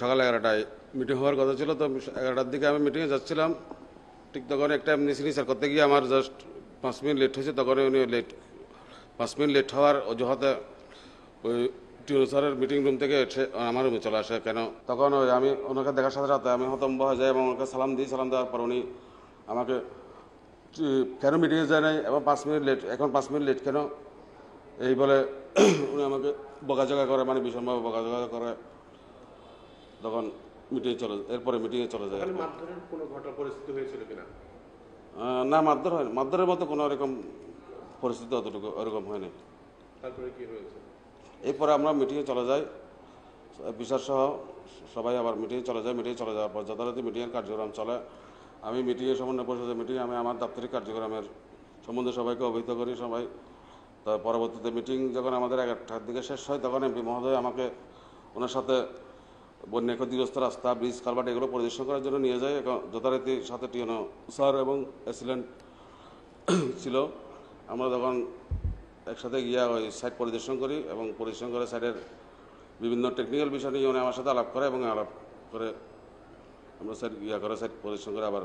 সকাল এগারোটায় মিটিং হওয়ার কথা ছিল, তো এগারোটার দিকে আমি মিটিংয়ে যাচ্ছিলাম। ঠিক তখন একটা এমনি স্যার করতে গিয়ে আমার জাস্ট পাঁচ মিনিট লেট হয়েছে তখন উনি লেট পাঁচ মিনিট লেট হওয়ার অজুহাতে ওই টিউন স্যারের মিটিং রুম থেকে এসে আমার রুমে চলে আসে। কেন? তখন ওই আমি ওনাকে দেখার সাথে সাথে আমি হতম্ব হয়ে যাই এবং ওনাকে সালাম দিই। সালাম দেওয়ার পর উনি আমাকে কেন মিটিংয়ে যায় নাই? এবং পাঁচ মিনিট লেট এখন পাঁচ মিনিট লেট কেন? এই বলে উনি আমাকে বকাঝকা করে মানে ভীষণভাবে বকাঝকা করে। তখন মিটিংয়ে চলে এরপরে মিটিংয়ে চলে যায় কোনো ঘটনা পরিস্থিতি হয়েছিল কিনা? না মারধর হয় মারধরের মতো কোনো এরকম পরিস্থিতি অতটুকু ওরকম হয়নি। তারপরে কি হয়েছে? এরপরে আমরা মিটিংয়ে চলে যাই বিচার সহ সবাই আবার মিটিংয়ে চলে যায় মিটিংয়ে চলে যাওয়ার পর যথারীতি মিটিংয়ের কার্যক্রম চলে। আমি মিটিংয়ে সমন্বয় পরিষদের মিটিংয়ে আমি আমার দাপ্তরিক কার্যক্রমের সম্বন্ধে সবাইকে অবহিত করি সবাই। তো পরবর্তীতে মিটিং যখন আমাদের এগারোটার দিকে শেষ হয় তখন এমপি মহোদয় আমাকে ওনার সাথে বন্যা ক্ষতিগ্রস্ত রাস্তা, ব্রিজ, কালভার্ট এগুলো পরিদর্শন করার জন্য নিয়ে যায়। যথারীতি সাথে টিএনও স্যার এবং অ্যাসিডেন্ট ছিল। আমরা তখন একসাথে গিয়া ওই সাইট পরিদর্শন করি এবং পরিদর্শন করে সাইটের বিভিন্ন টেকনিক্যাল বিষয় নিয়ে উনি আমার সাথে আলাপ করে এবং আলাপ করে আমরা সাইট ইয়া করে সাইট পরিদর্শন করে আবার